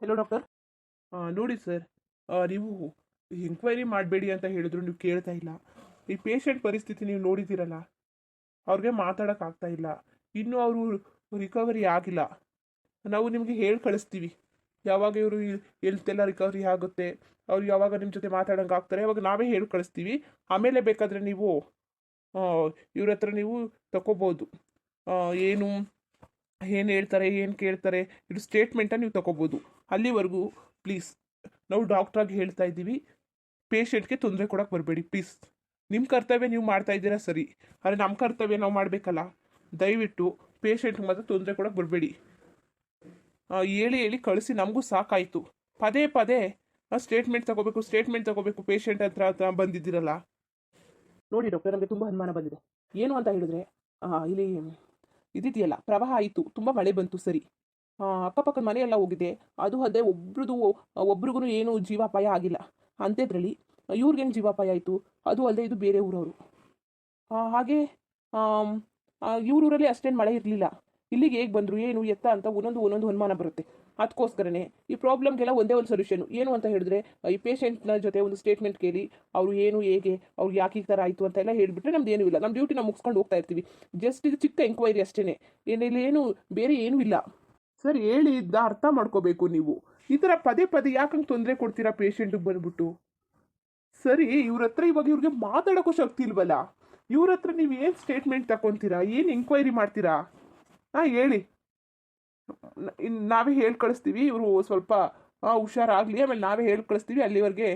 Hello doctor ನೋಡಿ sir ನೀವು enquiry ಮಾಡಬೇಡಿ ಅಂತ ಹೇಳಿದ್ರು, ನೀವು ಕೇಳ್ತಾ ಇಲ್ಲ. ಈ ಪೇಷಂಟ್ ಪರಿಸ್ಥಿತಿ ನೀವು ನೋಡಿದ್ದೀರಲ್ಲ, ಅವ್ರಿಗೆ ಮಾತಾಡೋಕ್ಕಾಗ್ತಾ ಇಲ್ಲ. ಇನ್ನೂ ಅವರು ರಿಕವರಿ ಆಗಿಲ್ಲ. ನಾವು ನಿಮಗೆ ಹೇಳಿ ಕಳಿಸ್ತೀವಿ. ಯಾವಾಗ ಇವರು ಎಲ್ತೆಲ್ಲ ರಿಕವರಿ ಆಗುತ್ತೆ, ಅವ್ರು ಯಾವಾಗ ನಿಮ್ಮ ಜೊತೆ ಮಾತಾಡೋಂಗೆ ಆಗ್ತಾರೆ, ಅವಾಗ ನಾವೇ ಹೇಳಿ ಕಳಿಸ್ತೀವಿ. ಆಮೇಲೆ ಬೇಕಾದರೆ ನೀವು ಇವ್ರ ಹತ್ರ ನೀವು ತಗೋಬೋದು ಏನು ಏನು ಹೇಳ್ತಾರೆ, ಏನು ಕೇಳ್ತಾರೆ ಇದು ಸ್ಟೇಟ್ಮೆಂಟನ್ನು ನೀವು ತಗೋಬೋದು ಅಲ್ಲಿವರೆಗೂ ಪ್ಲೀಸ್ ನಾವು ಡಾಕ್ಟ್ರಾಗಿ ಹೇಳ್ತಾ ಇದ್ದೀವಿ. ಪೇಷಂಟ್ಗೆ ತೊಂದರೆ ಕೊಡೋಕೆ ಬರಬೇಡಿ ಪ್ಲೀಸ್ ನಿಮ್ಮ ಕರ್ತವ್ಯ ನೀವು ಮಾಡ್ತಾ ಇದ್ದೀರಾ ಸರಿ, ಆದರೆ ನಮ್ಮ ಕರ್ತವ್ಯ ನಾವು ಮಾಡಬೇಕಲ್ಲ. ದಯವಿಟ್ಟು ಪೇಷಂಟ್ಗೆ ಮಾತ್ರ ತೊಂದರೆ ಕೊಡೋಕೆ ಬರಬೇಡಿ. ಹೇಳಿ ಹೇಳಿ ಕಳಿಸಿ, ನಮಗೂ ಸಾಕಾಯಿತು. ಪದೇ ಪದೇ ಸ್ಟೇಟ್ಮೆಂಟ್ ತಗೋಬೇಕು ಸ್ಟೇಟ್ಮೆಂಟ್ ತಗೋಬೇಕು ಪೇಷಂಟ್ ಹತ್ರ ಹತ್ರ ಬಂದಿದ್ದೀರಲ್ಲ. ನೋಡಿ ಡಾಕ್ಟರ್ ನಮಗೆ ತುಂಬ ಅನುಮಾನ ಬಂದಿದೆ. ಏನು ಅಂತ ಹೇಳಿದ್ರೆ ಇಲ್ಲಿ ಇದಿದೆಯಲ್ಲ, ಪ್ರವಾಹ ಆಯಿತು, ತುಂಬ ಮಳೆ ಬಂತು, ಸರಿ. ಅಕ್ಕಪಕ್ಕದ ಮನೆಯೆಲ್ಲ ಹೋಗಿದೆ ಅದು ಅದೇ ಒಬ್ರದ್ದು ಒಬ್ರಿಗೂ ಏನು ಜೀವಾಪಾಯ ಆಗಿಲ್ಲ. ಅಂಥದ್ರಲ್ಲಿ ಇವ್ರಿಗೇನು ಜೀವಾಪಾಯ ಆಯಿತು? ಅದು ಅಲ್ಲದೆ ಇದು ಬೇರೆ ಊರವರು. ಹಾಗೆ ಇವ್ರೂರಲ್ಲಿ ಅಷ್ಟೇನು ಮಳೆ ಇರಲಿಲ್ಲ. ಇಲ್ಲಿಗೆ ಹೇಗೆ ಬಂದರು, ಏನು ಎತ್ತ ಅಂತ ಒಂದೊಂದು ಒಂದೊಂದು ಅನುಮಾನ ಬರುತ್ತೆ. ಅದಕ್ಕೋಸ್ಕರನೇ ಈ ಪ್ರಾಬ್ಲಮ್ಗೆಲ್ಲ ಒಂದೇ ಒಂದು ಸೊಲ್ಯೂಷನ್ ಏನು ಅಂತ ಹೇಳಿದ್ರೆ, ಈ ಪೇಷೆಂಟ್ನ ಜೊತೆ ಒಂದು ಸ್ಟೇಟ್ಮೆಂಟ್ ಕೇಳಿ, ಅವರು ಏನು, ಹೇಗೆ ಅವ್ರಿಗೆ ಯಾಕೆ ಈ ಥರ ಆಯಿತು ಅಂತ ಎಲ್ಲ ಹೇಳಿಬಿಟ್ರೆ ನಮ್ದು ಏನೂ ಇಲ್ಲ. ನಮ್ಮ ಡ್ಯೂಟಿ ನಾವು ಮುಗಿಸ್ಕೊಂಡು ಹೋಗ್ತಾ ಇರ್ತೀವಿ. ಜಸ್ಟ್ ಇದು ಚಿಕ್ಕ ಎಂಕ್ವೈರಿ ಅಷ್ಟೇ ಏನಿಲ್ಲ, ಏನು, ಬೇರೆ ಏನೂ ಇಲ್ಲ. ಸರ್ ಹೇಳಿ ಇದ್ದ ಅರ್ಥ ಮಾಡ್ಕೋಬೇಕು ನೀವು. ಈ ಥರ ಪದೇ ಪದೇ ಯಾಕಂಗೆ ತೊಂದರೆ ಕೊಡ್ತೀರಾ ಪೇಷಂಟಿಗೆ ಬಂದ್ಬಿಟ್ಟು? ಸರಿ, ಇವ್ರ ಹತ್ರ ಇವಾಗ ಇವ್ರಿಗೆ ಮಾತಾಡೋಕ್ಕೂ ಶಕ್ತಿ ಇಲ್ವಲ್ಲ? ಇವ್ರ ಹತ್ರ ನೀವು ಏನು ಸ್ಟೇಟ್ಮೆಂಟ್ ತಗೊತೀರಾ ಏನು ಎಂಕ್ವೈರಿ ಮಾಡ್ತೀರಾ? ಹಾಂ, ಹೇಳಿ. ನಾವೇ ಹೇಳಿ ಕಳಿಸ್ತೀವಿ, ಇವರು ಸ್ವಲ್ಪ ಹುಷಾರಾಗ್ಲಿ. ಆಮೇಲೆ ನಾವೇ ಹೇಳಿ ಕಳಿಸ್ತೀವಿ ಅಲ್ಲಿವರೆಗೆ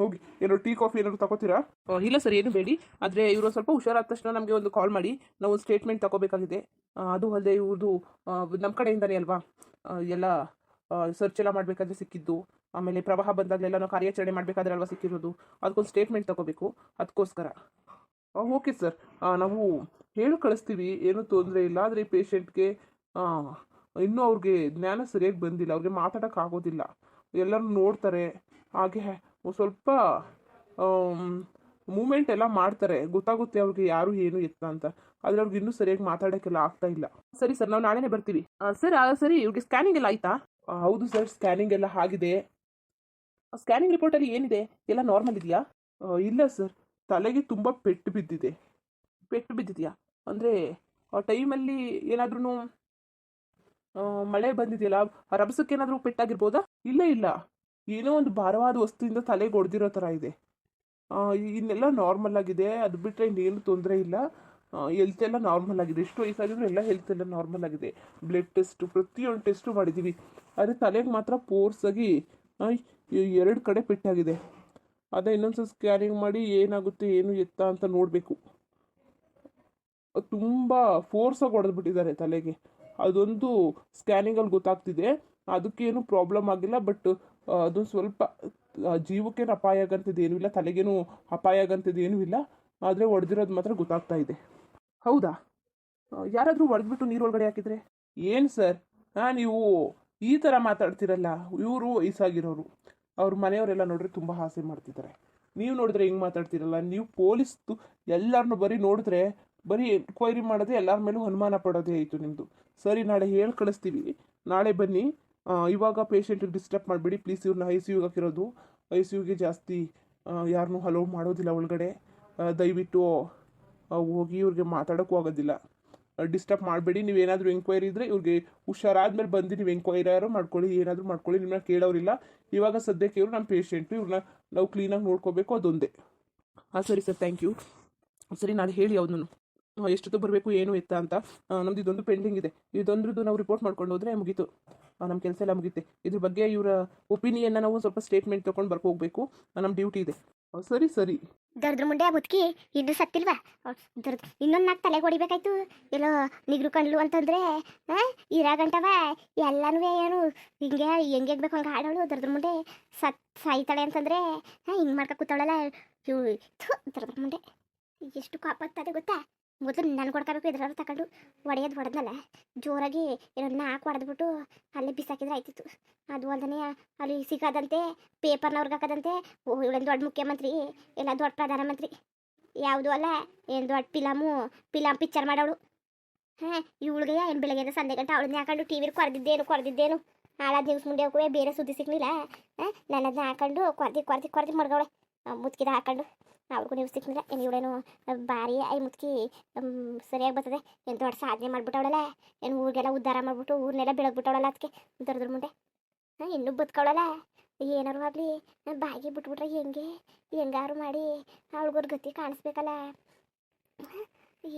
ಹೋಗಿ. ಏನೋ ಟೀ, ಕಾಫಿ ಏನಾದ್ರು ತಗೋತೀರಾ? ಇಲ್ಲ ಸರ್, ಏನು ಬೇಡಿ. ಆದರೆ ಇವರು ಸ್ವಲ್ಪ ಹುಷಾರಾದ ತಕ್ಷಣ ನಮಗೆ ಒಂದು ಕಾಲ್ ಮಾಡಿ. ನಾವು ಸ್ಟೇಟ್ಮೆಂಟ್ ತಗೋಬೇಕಾಗಿದೆ. ಅದು ಅಲ್ಲದೆ ಇವ್ರದ್ದು ನಮ್ಮ ಕಡೆಯಿಂದನೇ ಅಲ್ವಾ? ಎಲ್ಲ ಸರ್ಚ್ ಎಲ್ಲ ಮಾಡಬೇಕಾದ್ರೆ ಸಿಕ್ಕಿದ್ದು. ಆಮೇಲೆ ಪ್ರವಾಹ ಬಂದಾಗಲೆಲ್ಲ ನಾವು ಕಾರ್ಯಾಚರಣೆ ಮಾಡಬೇಕಾದ್ರೆ ಅಲ್ವಾ ಸಿಕ್ಕಿರೋದು? ಅದಕ್ಕೊಂದು ಸ್ಟೇಟ್ಮೆಂಟ್ ತಗೋಬೇಕು. ಅದಕ್ಕೋಸ್ಕರ. ಓಕೆ ಸರ್ ನಾವು ಹೇಳಿ ಕಳಿಸ್ತೀವಿ ಏನೂ ತೊಂದರೆ ಇಲ್ಲ. ಆದರೆ ಈ ಪೇಷಂಟ್ಗೆ ಇನ್ನೂ ಅವ್ರಿಗೆ ಜ್ಞಾನ ಸರಿಯಾಗಿ ಬಂದಿಲ್ಲ ಅವ್ರಿಗೆ ಮಾತಾಡೋಕೆ ಆಗೋದಿಲ್ಲ. ಎಲ್ಲರೂ ನೋಡ್ತಾರೆ. ಹಾಗೆ ಸ್ವಲ್ಪ ಮೂಮೆಂಟ್ ಎಲ್ಲ ಮಾಡ್ತಾರೆ. ಗೊತ್ತಾಗುತ್ತೆ ಅವ್ರಿಗೆ ಯಾರು ಏನು ಎತ್ತ ಅಂತ. ಆದರೆ ಅವ್ರಿಗೆ ಇನ್ನೂ ಸರಿಯಾಗಿ ಮಾತಾಡೋಕ್ಕೆಲ್ಲ ಆಗ್ತಾ ಇಲ್ಲ. ಸರಿ ಸರ್ ನಾವು ನಾಳೆನೇ ಬರ್ತೀವಿ. ಸರ್ ಸರಿ ಇವ್ರಿಗೆ ಸ್ಕ್ಯಾನಿಂಗ್ ಎಲ್ಲ ಆಯ್ತಾ? ಹೌದು ಸರ್ ಸ್ಕ್ಯಾನಿಂಗ್ ಎಲ್ಲ ಆಗಿದೆ. ಸ್ಕ್ಯಾನಿಂಗ್ ರಿಪೋರ್ಟಲ್ಲಿ ಏನಿದೆ? ಎಲ್ಲ ನಾರ್ಮಲ್ ಇದೆಯಾ? ಇಲ್ಲ ಸರ್. ತಲೆಗೆ ತುಂಬ ಪೆಟ್ಟು ಬಿದ್ದಿದೆ. ಪೆಟ್ಟು ಬಿದ್ದಿದೆಯಾ? ಅಂದರೆ ಆ ಟೈಮಲ್ಲಿ ಏನಾದ್ರೂ ಮಳೆ ಬಂದಿದೆಯಲ್ಲ, ಆ ರಭಸಕ್ಕೆ ಏನಾದರೂ ಪೆಟ್ಟಾಗಿರ್ಬೋದಾ ಇಲ್ಲ ಇಲ್ಲ. ಏನೋ ಒಂದು ಭಾರವಾದ ವಸ್ತುವಿಂದ ತಲೆಗೆ ಹೊಡೆದಿರೋ ಥರ ಇದೆ. ಇನ್ನೆಲ್ಲ ನಾರ್ಮಲ್ ಆಗಿದೆ. ಅದು ಬಿಟ್ಟರೆ ಇನ್ನೇನು ತೊಂದರೆ ಇಲ್ಲ. ಹೆಲ್ತ್ ಎಲ್ಲ ನಾರ್ಮಲ್ ಆಗಿದೆ. ಎಷ್ಟು ವಯಸ್ಸಾಗಿದ್ರು ಎಲ್ಲ ಹೆಲ್ತ್ ಎಲ್ಲ ನಾರ್ಮಲ್ ಆಗಿದೆ. ಬ್ಲಡ್ ಟೆಸ್ಟು ಪ್ರತಿಯೊಂದು ಟೆಸ್ಟು ಮಾಡಿದ್ದೀವಿ. ಆದರೆ ತಲೆಗೆ ಮಾತ್ರ ಫೋರ್ಸಾಗಿ ಎರಡು ಕಡೆ ಪೆಟ್ಟಾಗಿದೆ. ಅದೇ ಇನ್ನೊಂದ್ಸಲ ಸ್ಕ್ಯಾನಿಂಗ್ ಮಾಡಿ ಏನಾಗುತ್ತೆ, ಏನು ಎತ್ತ ಅಂತ ನೋಡಬೇಕು. ತುಂಬ ಫೋರ್ಸಾಗಿ ಹೊಡೆದ್ಬಿಟ್ಟಿದ್ದಾರೆ ತಲೆಗೆ. ಅದೊಂದು ಸ್ಕ್ಯಾನಿಂಗಲ್ಲಿ ಗೊತ್ತಾಗ್ತಿದೆ. ಅದಕ್ಕೇನು ಪ್ರಾಬ್ಲಮ್ ಆಗಿಲ್ಲ ಬಟ್ ಅದು ಸ್ವಲ್ಪ ಜೀವಕ್ಕೇನು ಅಪಾಯ ಆಗಂಥದ್ದು ಏನೂ ಇಲ್ಲ, ತಲೆಗೇನು ಅಪಾಯ ಆಗಂಥದ್ದು ಏನೂ ಇಲ್ಲ, ಆದರೆ ಒಡೆದಿರೋದು ಮಾತ್ರ ಗೊತ್ತಾಗ್ತಾ ಇದೆ. ಹೌದಾ? ಯಾರಾದರೂ ಒಡೆದ್ಬಿಟ್ಟು ನೀರು ಒಳಗಡೆ ಹಾಕಿದ್ರೆ? ಏನು ಸರ್? ಹಾಂ ನೀವು ಈ ಥರ ಮಾತಾಡ್ತಿರಲ್ಲ, ಇವರು ವಯಸ್ಸಾಗಿರೋರು. ಅವ್ರ ಮನೆಯವರೆಲ್ಲ ನೋಡ್ರೆ ತುಂಬ ಆಸೆ ಮಾಡ್ತಿದ್ದಾರೆ. ನೀವು ನೋಡಿದ್ರೆ ಹೆಂಗೆ ಮಾತಾಡ್ತಿರಲ್ಲ? ನೀವು ಪೊಲೀಸ್ದು ಎಲ್ಲರನ್ನೂ ಬರೀ ನೋಡಿದ್ರೆ ಬರೀ ಎನ್ಕ್ವೈರಿ ಮಾಡೋದೇ ಎಲ್ಲರ ಮೇಲೂ ಅನುಮಾನ ಪಡೋದೇ ಆಯಿತು ನಿಮ್ಮದು ಸರಿ, ನಾಳೆ ಹೇಳಿ ಕಳಿಸ್ತೀವಿ. ನಾಳೆ ಬನ್ನಿ. ಇವಾಗ ಪೇಷಂಟಿಗೆ ಡಿಸ್ಟರ್ಬ್ ಮಾಡಿಬಿಡಿ. ಪ್ಲೀಸ್ ಇವ್ರನ್ನ ಐ ಸಿ ಯುಗೆ ಹಾಕಿರೋದು. ಐ ಸಿ ಯುಗೆ ಜಾಸ್ತಿ ಯಾರನ್ನೂ ಹಲೋ ಮಾಡೋದಿಲ್ಲ ಒಳಗಡೆ. ದಯವಿಟ್ಟು ಹೋಗಿ ಇವ್ರಿಗೆ ಮಾತಾಡೋಕ್ಕೂ ಆಗೋದಿಲ್ಲ. ಡಿಸ್ಟರ್ಬ್ ಮಾಡಬೇಡಿ. ನೀವು ಏನಾದರೂ ಎಂಕ್ವೈರಿ ಇದ್ದರೆ ಇವ್ರಿಗೆ ಹುಷಾರಾದ್ಮೇಲೆ ಬಂದು ನೀವು ಎಂಕ್ವೈರಿ ಯಾರು ಮಾಡ್ಕೊಳ್ಳಿ. ಏನಾದರೂ ಮಾಡ್ಕೊಳ್ಳಿ. ನಿಮ್ಮನ್ನ ಕೇಳೋರಿಲ್ಲ. ಇವಾಗ ಸದ್ಯಕ್ಕೆ ಇವರು ನಮ್ಮ ಪೇಷೆಂಟು ಇವ್ರನ್ನ ನಾವು ಕ್ಲೀನಾಗಿ ನೋಡ್ಕೋಬೇಕು ಅದೊಂದೇ. ಹಾಂ ಸರಿ ಸರ್. ಥ್ಯಾಂಕ್ ಯು ಸರಿ ನಾನು ಹೇಳಿ ಅವನು ಎಷ್ಟೊತ್ತು ಬರಬೇಕು, ಏನು ಇತ್ತ ಅಂತ. ನಮ್ದು ಇದೊಂದು ಪೆಂಡಿಂಗ್ ಇದೆ. ಇದೊಂದ್ರದ್ದು ನಾವು ರಿಪೋರ್ಟ್ ಮಾಡ್ಕೊಂಡು ಹೋದ್ರೆ ಮುಗೀತು. ನಮ್ಮ ಕೆಲಸ ಎಲ್ಲ ಮುಗೀತೆ. ಇದ್ರ ಬಗ್ಗೆ ಇವರ ಒಪಿನಿಯನ್ನ ನಾವು ಸ್ವಲ್ಪ ಸ್ಟೇಟ್ಮೆಂಟ್ ತೊಗೊಂಡು ಬರ್ಕೊ ಹೋಗ್ಬೇಕು. ನಮ್ಮ ಡ್ಯೂಟಿ ಇದೆ. ಸರಿ ಸರಿ. ದರ್ದ್ರ ಮುಂಡೆ ಬದುಕಿ, ಇನ್ನು ಸತ್ತಿಲ್ವಾ? ಇನ್ನೊಂದು ನಾಲ್ಕು ತಲೆಗೆ ಹೊಡಿಬೇಕಾಯ್ತು. ಎಲ್ಲೋ ನಿಗ್ರು ಕಣ್ಲು ಅಂತಂದ್ರೆ ಇರಾಗಂಟವ. ಎಲ್ಲಾನು ಏನು, ಹಿಂಗೆ, ಹೆಂಗೆ ಬೇಕು ಹಂಗೆ ಹಾಡೋಳು ದರ್ದ್ರ ಮುಂಡೆ. ಸತ್, ಸಾಯ್ತಾಳೆ ಅಂತಂದ್ರೆ ಹಿಂಗ್ ಮಾಡ್ಕೊ ಕೂತಾಳಲ್ಲ. ದರ್ದ್ರ ಮುಂಡೆ. ಎಷ್ಟು ಕಾಪಾಗ್ತದೆ ಗೊತ್ತಾ? ಮೊದಲು ನನ್ನ ಹೊಡ್ಕೋಬೇಕು ಇದ್ರಾರು ತಗೊಂಡು ಹೊಡೆಯೋದು ಹೊಡೆದ್ನಲ್ಲ ಜೋರಾಗಿ ಏನೋ ನಾಲ್ಕು ಹೊಡೆದ್ಬಿಟ್ಟು ಅಲ್ಲಿ ಬಿಸಾಕಿದ್ರೆ ಆಯ್ತಿತ್ತು. ಅದು ಅಲ್ದೇ ಅಲ್ಲಿ ಸಿಗೋದಂತೆ ಪೇಪರ್ನವ್ರಿಗೆ ಹಾಕದಂತೆ, ಓ, ಇವಳೇನು ದೊಡ್ಡ ಮುಖ್ಯಮಂತ್ರಿ ಎಲ್ಲ ದೊಡ್ಡ ಪ್ರಧಾನಮಂತ್ರಿ, ಯಾವುದು ಅಲ್ಲ, ಏನು ದೊಡ್ಡ ಪಿಲಾಮು, ಪಿಲಾಮ್ ಪಿಕ್ಚರ್ ಮಾಡೋಳು ಹಾಂ, ಇವಳಿಗೆ ಏನು ಬೆಳಗ್ಗೆ ಸಂಜೆ ಗಂಟೆ ಅವಳನ್ನ ಹಾಕೊಂಡು ಟಿ ವಿಲಿ ಕೊರೆದಿದ್ದೇನು ಕೊರೆದಿದ್ದೇನು. ನಾಳೆ ದಿವ್ಸ ಮುಂದೆ ಹೋಗುವೆ, ಬೇರೆ ಸುದ್ದಿ ಸಿಗ್ಲಿಲ್ಲ, ಹಾಂ ಅದನ್ನ ಹಾಕೊಂಡು ಕೊರ್ದಿ ಕೊರ್ದಿ ಕೊರ್ದಿ ಮಡ್ಗವಳೆ ಮುತ್ಕಿದ ಹಾಕೊಂಡು. ಅವ್ರಿಗೂ ನೀವು ಸಿಕ್ಕಿದ್ರೆ ಇವಳೇನು ಭಾರಿ ಐ ಮುತ್ಕಿ ಸರಿಯಾಗಿ ಬರ್ತದೆ, ಏನು ದೊಡ್ಡ ಸಾಧನೆ ಮಾಡಿಬಿಟ್ಟವಳಲ್ಲ, ಏನು ಊರಿಗೆಲ್ಲ ಉದ್ಧಾರ ಮಾಡ್ಬಿಟ್ಟು ಊರ್ನೆಲ್ಲ ಬೆಳಗ್ಬಿಟ್ಟವಳಲ್ಲ ಅದಕ್ಕೆ ದೊಡ್ಡದ್ರ ಮುಂದೆ. ಹಾಂ, ಇನ್ನೂ ಬದುಕವಳಲ್ಲ, ಏನಾರು ಆಗಲಿ, ಬಾಯಿಗೆ ಬಿಟ್ಬಿಟ್ರೆ ಹೆಂಗೆ, ಹೆಂಗಾರು ಮಾಡಿ ಅವಳಿಗೊಂದು ಗತಿ ಕಾಣಿಸ್ಬೇಕಲ್ಲ.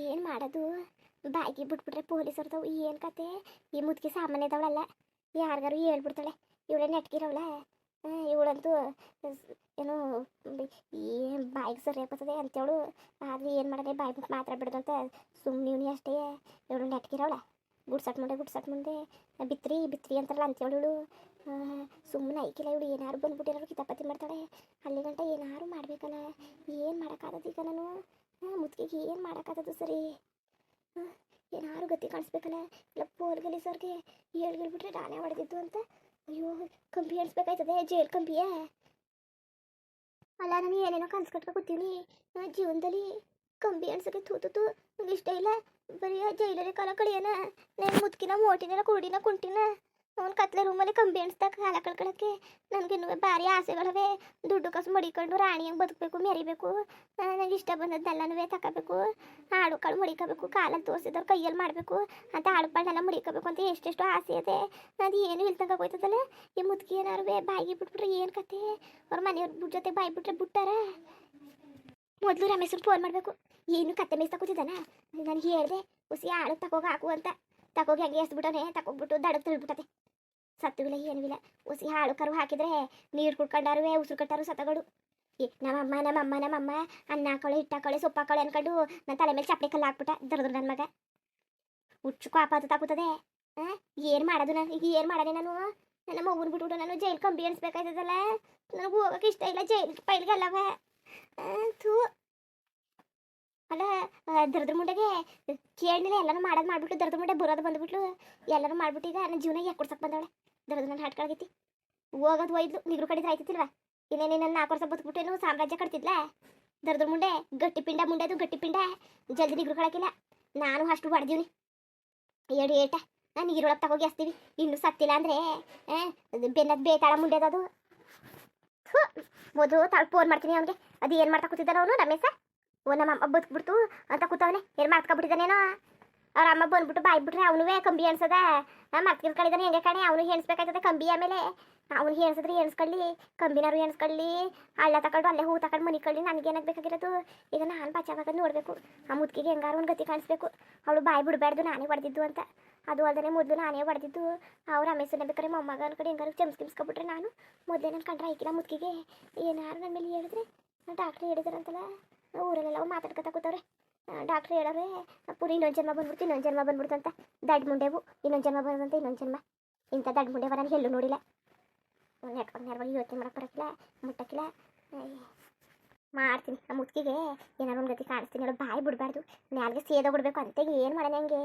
ಏನು ಮಾಡೋದು? ಬಾಯಿಗೆ ಬಿಟ್ಬಿಟ್ರೆ ಪೊಲೀಸರ್ದವು ಏನು ಕತೆ? ಈ ಮುದುಕಿ ಸಾಮಾನ್ಯದವಳಲ್ಲ, ಯಾರಿಗಾರು ಹೇಳ್ಬಿಡ್ತಾಳೆ ಇವಳೇ ನೆಟ್ಗಿರವಳ ಇವಳಂತೂ ಏನು ಏನು ಬಾಯಿಗೆ ಸರಿ ಬರ್ತದೆ ಅಂತೇಳು. ಆದರೆ ಏನು ಮಾಡೋದೆ ಬಾಯಿ ಬಿಟ್ಟು ಮಾತ್ರ ಅಂತ ಸುಮ್ಮನೆ ಇವನಿ ಅಷ್ಟೇ ಇವಳು ನೆಟ್ಗಿರವಳ ಗುಡ್ಸಟ್ ಮುಂದೆ ಗುಡ್ಸಟ್ ಮುಂದೆ. ಬಿತ್ರಿ ಬಿತ್ರಿ ಅಂತಾರಲ್ಲ ಅಂತೇಳು ಸುಮ್ಮನೆ ಐಕಿಲ್ಲ ಇವಳು. ಏನಾರು ಬಂದ್ಬಿಟ್ಟಿರೋರು ಕಿತಾಪತಿ ಮಾಡ್ತಾಳೆ. ಅಲ್ಲಿ ಗಂಟ ಏನಾರು ಮಾಡಬೇಕಲ್ಲ. ಏನು ಮಾಡೋಕ್ಕಾಗದು ಈಗ ನಾನು? ಮುತ್ತಿಗೆ ಏನು ಮಾಡೋಕ್ಕಾಗದು ಸರಿ? ಏನಾರು ಗತಿ ಕಾಣಿಸ್ಬೇಕಲ್ಲ. ಇಲ್ಲ ಪೋಲ್ಗಲಿ ಸರ್ಗೆ ಹೇಳ್ ಹೇಳ್ಬಿಟ್ರೆ ನಾನೇ ಹೊಡೆದಿದ್ದು ಅಂತ ಅಯ್ಯೋ, ಕಂಬಿ ಅನ್ಸ್ಬೇಕಾಯ್ತದೆ ಜೇಲ್ ಕಂಬಿಯ ಅಲ್ಲ, ನಾನು ಏನೇನೋ ಕನ್ಸು ಕಟ್ಕೊ ಕೂತೀವಿ ಜೀವನದಲ್ಲಿ ಕಂಬಿ ಎಣ್ಸಕ್ಕೆ ತೂತು ನಂಗೆ ಇಷ್ಟ ಇಲ್ಲ. ಬರೀ ಜೈಲಲ್ಲಿ ಕಾಲ ಕಳಿಯೋಣ. ನಾನು ಮುದ್ಕಿನ, ಮೋಟಿನ, ಕುಡಿನ, ಕುಂಟಿನ. ಅವ್ನು ಕತ್ಲೆ ರೂಮಲ್ಲಿ ಕಂಬಿ ಅನ್ಸ್ತಾ ಕಾಲ ಕಳ್ಕೊಳಕ್ಕೆ ನನಗಿನ್ನೂ ಭಾರಿ ಆಸೆಗಳವೆ. ದುಡ್ಡು ಕಸು ಮಡಿಕೊಂಡು ರಾಣಿಯಾಗಿ ಬದುಕಬೇಕು, ಮೆರಿಬೇಕು. ನನಗೆ ಇಷ್ಟ ಬಂದದ್ದೆಲ್ಲನೂ ತಗೋಬೇಕು ಹಾಡು ಕಾಳು ಮಡಿಕೋಬೇಕು ಕಾಲಲ್ಲಿ ತೋರಿಸಿದವ್ರು ಕೈಯಲ್ಲಿ ಮಾಡಬೇಕು. ಅಂತ ಹಾಡು ಪಾಳೆಲ್ಲ ಮಡಿಕೋಬೇಕು ಅಂತ ಎಷ್ಟೆಷ್ಟು ಆಸೆ ಇದೆ ಅದು ಏನು ಇಲ್ದಂಗೆ ಹೋಯ್ತದಲ್ಲ ಈ ಮುದುಕಿ ಏನಾರು ಬಾಯಿಗೆ ಬಿಟ್ಬಿಟ್ರೆ ಏನು ಕತೆ? ಅವ್ರ ಮನೆಯವ್ರ ಜೊತೆ ಬಾಯಿ ಬಿಟ್ರೆ ಬಿಟ್ಟಾರ? ಮೊದಲು ರಮೇಶನ್ ಫೋನ್ ಮಾಡಬೇಕು. ಏನು ಕತೆ ಮೇಯ್ಸ್ತಾ ಕೂತಿದ್ದಾನ? ನನಗೆ ಹೇಳಿದೆ, ಹುಸಿ ಹಾಳು ತಗೋಗ ಹಾಕು ಅಂತ. ತಗೋಗಿ ಹಂಗೆ ಎಸ್ಬಿಟ್ಟವನೆ ತಗೋಗ್ಬಿಟ್ಟು ದಡಕ್ಕೆ ತಿಳ್ಬಿಟ್ಟತೆ. ಸತ್ತುವಿಲ್ಲ ಏನುವಿಲ್ಲ ಉಸಿ ಹಾಳು ಕರು ಹಾಕಿದ್ರೆ ನೀರು ಕುಡ್ಕೊಂಡಾರುವೆ ಉಸಿರು ಕಟ್ಟಾರು ಸತ್ತಗಳು ಏ, ನಮ್ಮಮ್ಮ ನಮ್ಮಮ್ಮ ನಮ್ಮಮ್ಮ, ಅನ್ನ ಹಾಕೊಳ್ಳಿ ಹಿಟ್ಟು ಹಾಕೊಳ್ಳಿ ಸೊಪ್ಪು ಕಳೆ ಅನ್ಕೊಂಡು ನನ್ನ ತಲೆ ಮೇಲೆ ಚಪ್ಪಡಿ ಕಲ್ಲು ಹಾಕ್ಬಿಟ್ಟ ನನ್ನ ಮಗ. ಹುಚ್ಚು ಕಾಪಾತ ತಾಕುತ್ತದೆ ಏನು ಮಾಡೋದು ನಾನು, ಈಗ ಏನು ಮಾಡೋದೆ ನಾನು? ನನ್ನ ಮಗುನ ಬಿಟ್ಬಿಟ್ಟು ನಾನು ಜೈಲ್ ಕಂಬಿ ಅನ್ಸ್ಬೇಕಾಯ್ತದಲ್ಲ ನನಗೆ ಹೋಗೋಕೆ ಇಷ್ಟ ಇಲ್ಲ, ಜೈಲ್ ಪೈಲ್ಗಲ್ಲವ ಥೂ. ಅಲ್ಲ ದರ್ದ್ರ ಮುಂಡೆಗೆ ಕೇಳಿಲ್ಲ ಎಲ್ಲನೂ ಮಾಡೋದು ಮಾಡಿಬಿಟ್ಟು ದರ್ದ್ರ ಮುಂಡೆ ಬರೋದು ಬಂದ್ಬಿಟ್ಲು. ಎಲ್ಲನೂ ಮಾಡಿಬಿಟ್ಟು ಈಗ ನನ್ನ ಜೀವನ ಯಾಕೆ ಕೊಡ್ಸಕ್ಕೆ ಬಂದವಳೆ ದರ್ದ್ರ ನನ್ನ ಹಾಟ್ಕೊಳಗೈತಿ ಹೋಗೋದು ಒಯ್ದು ನಿಗ್ರು ಕಡಿದ್ರೆ ಆಯ್ತಿಲ್ವ ಇನ್ನೇನೇ ನನ್ನ ನಾಲ್ಕು ವರ್ಷ ಬದುಕ್ಬಿಟ್ಟೇನು ಸಾಮ್ರಾಜ್ಯ ಕಟ್ತಿದ್ಲ? ದರ್ದ್ರ ಮುಂಡೆ, ಗಟ್ಟಿ ಪಿಂಡ ಮುಂಡೆದು ಗಟ್ಟಿ ಪಿಂಡ, ಜಲ್ದಿ ನಿಗ್ರು ಕಳಕಿಲ್ಲ. ನಾನು ಅಷ್ಟು ಹೊಡೆದೀನಿ ಏಡು ಏಟ, ನಾನು ನೀರೊಳಗೆ ತಗೋಗಿ ಹಸ್ತೀವಿ ಇನ್ನು ಸತ್ತಿಲ್ಲ ಅಂದ್ರೆ ಬೆನ್ನದ ಬೇತಾಳ ಮುಂಡೆದದು ಮೊದಲು ತಾಳು ಫೋನ್ ಮಾಡ್ತೀನಿ ಅವನಿಗೆ. ಅದು ಏನು ಮಾಡ್ತಾ ಕೂತಿದ್ದಾನ ಅವನು, ರಮೇಶ? ಓ, ನಮ್ಮ ಅಮ್ಮ ಬದುಕ್ಬಿಡ್ತು ಅಂತ ಕೂತವನೆ. ಏನು ಮಾಡ್ಕೊಬಿಟ್ಟಿದ್ದಾನೇನೋ ಅವ್ರ ಅಮ್ಮ ಬಂದ್ಬಿಟ್ಟು ಬಾಯ್ಬಿಟ್ರೆ ಅವನುವೇ ಅವನು ಕಂಬಿ ಎಣ್ಸದ ಮರ್ತಿರ್ ಕಳಿದಾನೆ ಹೆಂಗೆ ಕಣೆ? ಅವನು ಎಣಿಸ್ಬೇಕಾಯ್ತದೆ ಕಂಬಿ ಆಮೇಲೆ ಅವನು ಹೇಳ್ಸಿದ್ರೆ ಎಣ್ಸ್ಕೊಳ್ಳಿ ಕಂಬಿನಾರು ಎಣ್ಸ್ಕೊಳ್ಳಿ ಹಳ್ಳ ತಗೊಂಡು ಅಲ್ಲೇ ಹೂ ತಗೊಂಡು ಮನೆ ಕಳ್ಳಿ, ನನಗೆ ಏನಾಗ ಬೇಕಾಗಿರೋದು? ಈಗ ನಾನು ಬಚಾವಾಗ ನೋಡಬೇಕು. ಆ ಮುದುಕಿಗೆ ಹೆಂಗಾರು ಒಂದು ಗತಿ ಕಾಣಿಸ್ಬೇಕು. ಅವಳು ಬಾಯಿ ಬಿಡಬಾರ್ದು ನಾನೇ ಹೊಡೆದಿದ್ದು ಅಂತ. ಅದು ಅಲ್ಲದೆ ಮೊದಲು ನಾನೇ ಹೊಡೆದಿದ್ದು. ಅವ್ರು ಅಮೇಸನ್ನ ಬೇಕಾದ್ರೆ ಮೊಮ್ಮಗ ಕಡೆ ಹೆಂಗಾರು ಚಮ್ಸ್ ಕಿಮ್ಸ್ಕೊಬಿಟ್ರೆ ನಾನು. ಮೊದಲೇ ನಾನು ಕಂಡ್ರೆ ಐಕಿಲ್ಲ ಮುದುಕಿಗೆ ಏನಾರು ನನ್ನ ಮೇಲೆ ಹೇಳಿದ್ರೆ ಡಾಕ್ಟ್ರ್ ಹೇಳಿದಾರಂತಲ್ಲ. ಊರಲ್ಲೆಲ್ಲ ಮಾತಾಡ್ಕೊತಾ ಕೂತವ್ರೆ. ಡಾಕ್ಟ್ರ್ ಹೇಳೋರೆ ಪುರಿ ಇನ್ನೊಂದು ಜನ್ಮ ಬಂದ್ಬಿಡ್ತು, ಇನ್ನೊಂದು ಜನ್ಮ ಬಂದ್ಬಿಡ್ತು ಅಂತ. ದಡ್ ಮುಂಡೆವು, ಇನ್ನೊಂದು ಜನ್ಮ ಬಂದಂತ ಇನ್ನೊಂದು ಜನ್ಮ. ಇಂಥ ದಡ್ ಮುಂಡೆವ ನಾನು ಎಲ್ಲೂ ನೋಡಿಲ್ಲ. ನೆಟ್ಕೊಂಡು ನೆರವಾಗಿ ಯೋಚನೆ ಮಾಡಕ್ಕೆ ಬರೋಕ್ಕಿಲ್ಲ ಮುಟ್ಟಕ್ಕಿಲ್ಲ. ಮಾಡ್ತೀನಿ. ನಮ್ಮ ಮುತ್ತಿಗೆ ಏನಾರು ಒಂದು ಗತಿ ಕಾಣಿಸ್ತೀನಿ ಹೇಳೋ. ಬಾಯಿ ಬಿಡಬಾರ್ದು. ನ್ಯಾಲ್ಗೆ ಸೇದ ಬಿಡಬೇಕು. ಅಂತ ಏನು ಮಾಡೋಣ ಹಂಗೆ?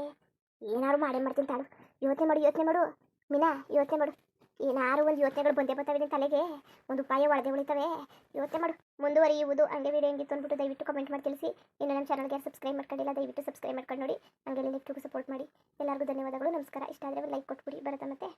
ಏನಾರು ಮಾಡೇ ಮಾಡ್ತೀನಿ ತಾಳು. ಯೋಚನೆ ಮಾಡು ಯೋಚನೆ ಮಾಡು. ಮೀನಾ, ಯೋಚನೆ ಮಾಡು. ಏನಾರು ಒಂದು ಯೋಚನೆಗಳು ಬಂದೇ ಬರ್ತಾವೆ ನಿನ್ನ ತಲೆಗೆ. ಒಂದು ಉಪಾಯ ಒಳದೆ ಉಳಿತವೆ. ಯೋಚನೆ ಮಾಡು. ಮುಂದುವರಿಯುವುದು ಹಂಗೆ ವಿಡಿಯೋ ಹೆಂಗಿತ್ತು ಅಂದ್ಬಿಟ್ಟು ದಯವಿಟ್ಟು ಕಮೆಂಟ್ ಮಾಡಿ ತಿಳಿಸಿ. ಇನ್ನು ನಮ್ಮ ಚಾನಲ್ಗೆ ಸಬ್ಸ್ಕ್ರೈಬ್ ಮಾಡ್ಕೊಂಡಿಲ್ಲ, ದಯವಿಟ್ಟು ಸಬ್ಸ್ಕ್ರೈಬ್ ಮಾಡ್ಕೊಂಡು ನೋಡಿ. ಹಂಗೆ ಸಪೋರ್ಟ್ ಮಾಡಿ. ಎಲ್ಲರಿಗೂ ಧನ್ಯವಾದಗಳು, ನಮಸ್ಕಾರ. ಇಷ್ಟ ಆದರೆ ಲೈಕ್ ಕೊಟ್ಬಿಡಿ. ಬರುತ್ತೆ ಮತ್ತೆ.